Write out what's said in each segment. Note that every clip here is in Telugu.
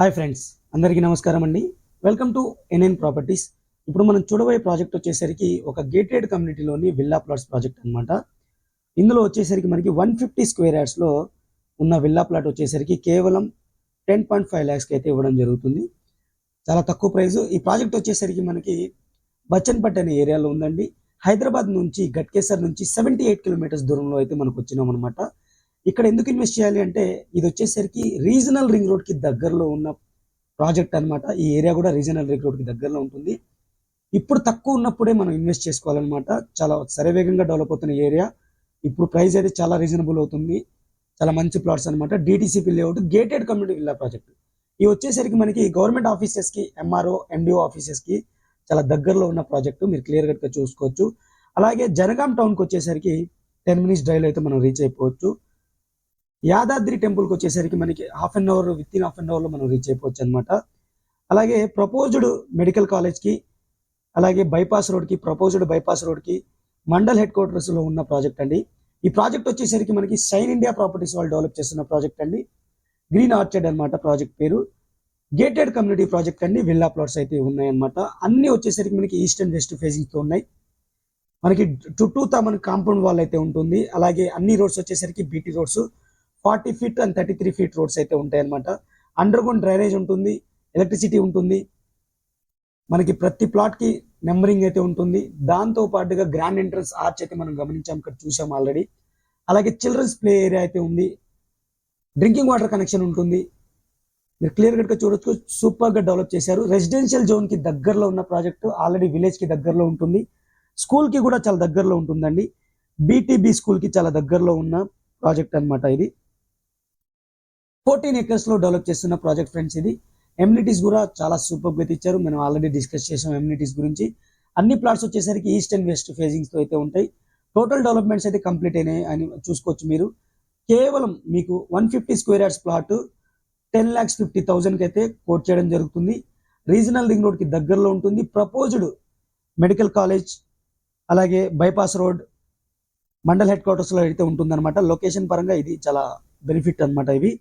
హాయ్ ఫ్రెండ్స్ అందరికీ నమస్కారం అండి. Welcome to NN properties. ఇప్పుడు మనం చూడబోయే ప్రాజెక్ట్ వచ్చేసరికి ఒక గేటెడ్ కమ్యూనిటీలోని విల్లా ప్లాట్స్ ప్రాజెక్ట్ అన్నమాట. ఇందులో వచ్చేసరికి మనకి వన్ ఫిఫ్టీ స్క్వేర్ యార్డ్స్లో ఉన్న విల్లా ప్లాట్ వచ్చేసరికి కేవలం టెన్ పాయింట్ ఫైవ్ ల్యాక్స్కి అయితే ఇవ్వడం జరుగుతుంది. చాలా తక్కువ ప్రైస్. ఈ ప్రాజెక్ట్ వచ్చేసరికి మనకి బచ్చన్పట్ అనే ఏరియాలో ఉందండి. హైదరాబాద్ నుంచి గట్కేసర్ నుంచి సెవెంటీ ఎయిట్ కిలోమీటర్స్ దూరంలో అయితే మనకు వచ్చినాం అనమాట ఇక్కడ ఎందుకు ఇన్వెస్ట్ చేయాలి అంటే ఇది వచ్చేసరికి రీజనల్ రింగ్ రోడ్కి దగ్గరలో ఉన్న ప్రాజెక్ట్ అన్నమాట. ఈ ఏరియా కూడా రీజనల్ రింగ్ రోడ్కి దగ్గరలో ఉంటుంది. ఇప్పుడు తక్కువ ఉన్నప్పుడే మనం ఇన్వెస్ట్ చేసుకోవాలన్నమాట. చాలా శరవేగంగా డెవలప్ అవుతున్న ఏరియా ఇప్పుడు ప్రైస్ అయితే చాలా రీజనబుల్ అవుతుంది. చాలా మంచి ప్లాట్స్ అనమాట DTCP layout gated community villa project ఇవి వచ్చేసరికి మనకి గవర్నమెంట్ ఆఫీసెస్కి ఎంఆర్ఓ ఎండిఓ ఆఫీసెస్కి చాలా దగ్గరలో ఉన్న ప్రాజెక్టు మీరు క్లియర్గా చూసుకోవచ్చు. అలాగే జనగాం టౌన్కి వచ్చేసరికి టెన్ మినిట్స్ డ్రైవ్ అయితే మనం రీచ్ అయిపోవచ్చు. యాదాద్రి టెంపుల్కి వచ్చేసరికి మనకి half an hour within half an అవర్లో మనం రీచ్ అయిపోవచ్చు అనమాట అలాగే ప్రపోజ్డ్ మెడికల్ కాలేజ్కి అలాగే బైపాస్ రోడ్కి ప్రపోజ్డ్ బైపాస్ రోడ్కి మండల్ హెడ్ క్వార్టర్స్లో ఉన్న ప్రాజెక్ట్ అండి. ఈ ప్రాజెక్ట్ వచ్చేసరికి మనకి సైన్ ఇండియా ప్రాపర్టీస్ వాళ్ళు డెవలప్ చేస్తున్న ప్రాజెక్ట్ అండి. గ్రీన్ ఆర్చర్డ్ అనమాట ప్రాజెక్ట్ పేరు. గేటెడ్ కమ్యూనిటీ ప్రాజెక్ట్ అండి. విల్లా ప్లాట్స్ అయితే ఉన్నాయన్నమాట. అన్ని వచ్చేసరికి మనకి ఈస్ట్ అండ్ వెస్ట్ ఫేజింగ్తో ఉన్నాయి. మనకి చుట్టూతా మనకి కాంపౌండ్ వాల్ అయితే ఉంటుంది. అలాగే అన్ని రోడ్స్ వచ్చేసరికి BT roads. Forty feet and thirty three feet roads అయితే ఉంటాయన్నమాట. అండర్ గ్రౌండ్ డ్రైనేజ్ ఉంటుంది ఎలక్ట్రిసిటీ ఉంటుంది. మనకి ప్రతి ప్లాట్కి నెంబరింగ్ అయితే ఉంటుంది. దాంతో పాటుగా గ్రాండ్ ఎంట్రన్స్ ఆర్చ్ అయితే మనం గమనించాం ఇక్కడ చూసాం ఆల్రెడీ. అలాగే చిల్డ్రన్స్ ప్లే ఏరియా అయితే ఉంది. డ్రింకింగ్ వాటర్ కనెక్షన్ ఉంటుంది. మీరు క్లియర్గా చూడొచ్చు. సూపర్గా డెవలప్ చేశారు. రెసిడెన్షియల్ జోన్కి దగ్గరలో ఉన్న ప్రాజెక్ట్ ఆల్రెడీ విలేజ్కి దగ్గరలో ఉంటుంది. స్కూల్కి కూడా చాలా దగ్గరలో ఉంటుందండి. బీటీబీ స్కూల్కి చాలా దగ్గరలో ఉన్న ప్రాజెక్ట్ అన్నమాట ఇది. ఫోర్టీన్ ఎకర్స్లో డెవలప్ చేస్తున్న ప్రాజెక్ట్ ఫ్రెండ్స్ ఇది. ఎమ్యూనిటీస్ కూడా చాలా సూపర్గా ఇచ్చారు మనం ఆల్రెడీ డిస్కస్ చేసాం ఎమ్యూనిటీస్ గురించి. అన్ని ప్లాట్స్ వచ్చేసరికి ఈస్ట్ అండ్ వెస్ట్ ఫేజింగ్స్తో అయితే ఉంటాయి. టోటల్ డెవలప్మెంట్స్ అయితే కంప్లీట్ అయినాయి అని చూసుకోవచ్చు మీరు. కేవలం మీకు one fifty square yards plot ten lakhs fifty థౌసండ్కి అయితే కోట్ చేయడం జరుగుతుంది. రీజనల్ రింగ్ రోడ్కి దగ్గరలో ఉంటుంది. ప్రపోజ్డ్ మెడికల్ కాలేజ్ అలాగే బైపాస్ రోడ్ మండల్ హెడ్ క్వార్టర్స్లో అయితే ఉంటుందన్నమాట. లొకేషన్ పరంగా ఇది చాలా బెనిఫిట్ అన్నమాట ఇవి.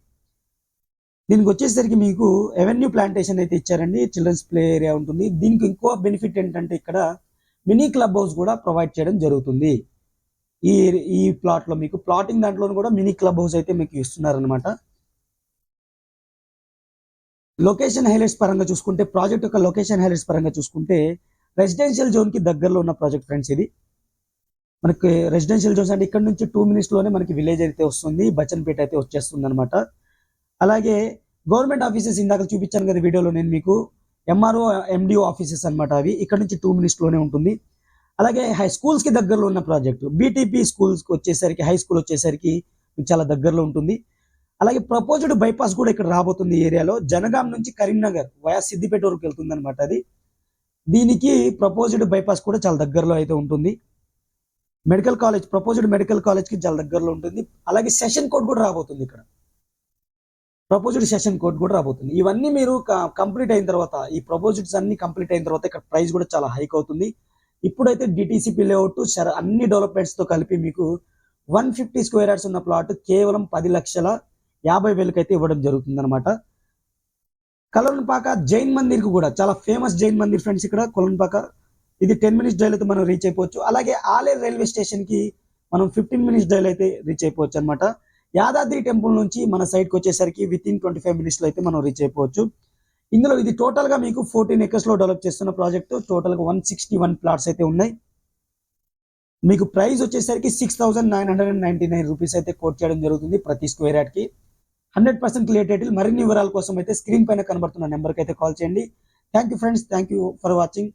దీనికి వచ్చేసరికి మీకు ఎవెన్యూ ప్లాంటేషన్ అయితే ఇచ్చారండి. చిల్డ్రన్స్ ప్లే ఏరియా ఉంటుంది. దీనికి ఇంకో బెనిఫిట్ ఏంటంటే ఇక్కడ మినీ క్లబ్ హౌస్ కూడా ప్రొవైడ్ చేయడం జరుగుతుంది. ఈ ఈ ప్లాట్లో మీకు ప్లాటింగ్ దాంట్లో కూడా మినీ క్లబ్ హౌస్ అయితే మీకు ఇస్తున్నారనమాట లొకేషన్ హైలైట్స్ పరంగా చూసుకుంటే ప్రాజెక్ట్ యొక్క లొకేషన్ హైలైట్స్ పరంగా చూసుకుంటే రెసిడెన్షియల్ జోన్కి దగ్గరలో ఉన్న ప్రాజెక్ట్ ఫ్రెండ్స్ ఇది. మనకి రెసిడెన్షియల్ జోన్స్ అంటే ఇక్కడ నుంచి టూ మినిట్స్లోనే మనకి విలేజ్ అయితే వస్తుంది. బచన్పేట అయితే వచ్చేస్తుంది అనమాట అలాగే గవర్నమెంట్ ఆఫీసెస్ ఇందాక చూపించాను కదా వీడియోలో నేను మీకు ఎంఆర్ఓ ఎండిఓ ఆఫీసెస్ అన్నమాట అవి. ఇక్కడ నుంచి టూ మినిట్స్లోనే ఉంటుంది. అలాగే హై స్కూల్స్కి దగ్గరలో ఉన్న ప్రాజెక్టు బీటీపీ స్కూల్స్కి వచ్చేసరికి హై స్కూల్ వచ్చేసరికి చాలా దగ్గరలో ఉంటుంది. అలాగే ప్రపోజ్డ్ బైపాస్ కూడా ఇక్కడ రాబోతుంది ఏరియాలో. జనగాం నుంచి కరీంనగర్ వయా సిద్దిపేట వరకు వెళ్తుంది అనమాట అది. దీనికి ప్రపోజ్డ్ బైపాస్ కూడా చాలా దగ్గరలో అయితే ఉంటుంది. మెడికల్ కాలేజ్ ప్రపోజ్డ్ మెడికల్ కాలేజ్కి చాలా దగ్గరలో ఉంటుంది. అలాగే సెషన్ కోడ్ కూడా రాబోతుంది ఇక్కడ. ప్రపోజ్డ్ సెషన్ కోడ్ కూడా రాబోతుంది. ఇవన్నీ మీరు కంప్లీట్ అయిన తర్వాత ఈ ప్రపోజిట్స్ అన్ని కంప్లీట్ అయిన తర్వాత ఇక్కడ ప్రైస్ కూడా చాలా హైక్ అవుతుంది. ఇప్పుడైతే డిటీసీపీ లేఅవుట్ అన్ని డెవలప్మెంట్స్తో కలిపి మీకు వన్ ఫిఫ్టీ స్క్వేర్ యార్డ్స్ ఉన్న ప్లాట్ కేవలం పది లక్షల యాభై వేలకి అయితే ఇవ్వడం జరుగుతుంది అనమాట కలవన్పాక జైన్ మందిర్కి కూడా చాలా ఫేమస్ జైన్ మందిర్ ఫ్రెండ్స్ ఇక్కడ కొలన్పాక ఇది టెన్ మినిట్స్ డైల్ అయితే మనం రీచ్ అయిపోవచ్చు. అలాగే ఆలేరు రైల్వే స్టేషన్కి మనం ఫిఫ్టీన్ మినిట్స్ డైల్ అయితే రీచ్ అయిపోవచ్చు అనమాట యాదాద్రి టెంపుల్ నుంచి మన సైడ్కి వచ్చేసరికి విత్ ఇన్ ట్వంటీ ఫైవ్ మినిట్స్లో అయితే మనం రీచ్ అయిపోవచ్చు. ఇందులో ఇది టోటల్గా మీకు ఫోర్టీన్ ఎకర్స్లో డెవలప్ చేస్తున్న ప్రాజెక్ట్ టోటల్గా వన్ సిక్స్టీ వన్ ప్లాట్స్ అయితే ఉన్నాయి. మీకు ప్రైస్ వచ్చేసరికి six thousand nine hundred and ninety nine rupees అయితే కోట్ చేయడం జరుగుతుంది ప్రతి స్క్వేర్ యార్డ్కి. హండ్రెడ్ పర్సెంట్ క్లియర్ టైటిల్ మరిన్ని వివరాల కోసం అయితే స్క్రీన్ పైన కనబడుతున్న నెంబర్కి అయితే కాల్ చేయండి. Thank you friends thank you for watching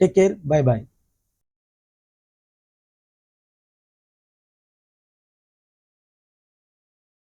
take care bye bye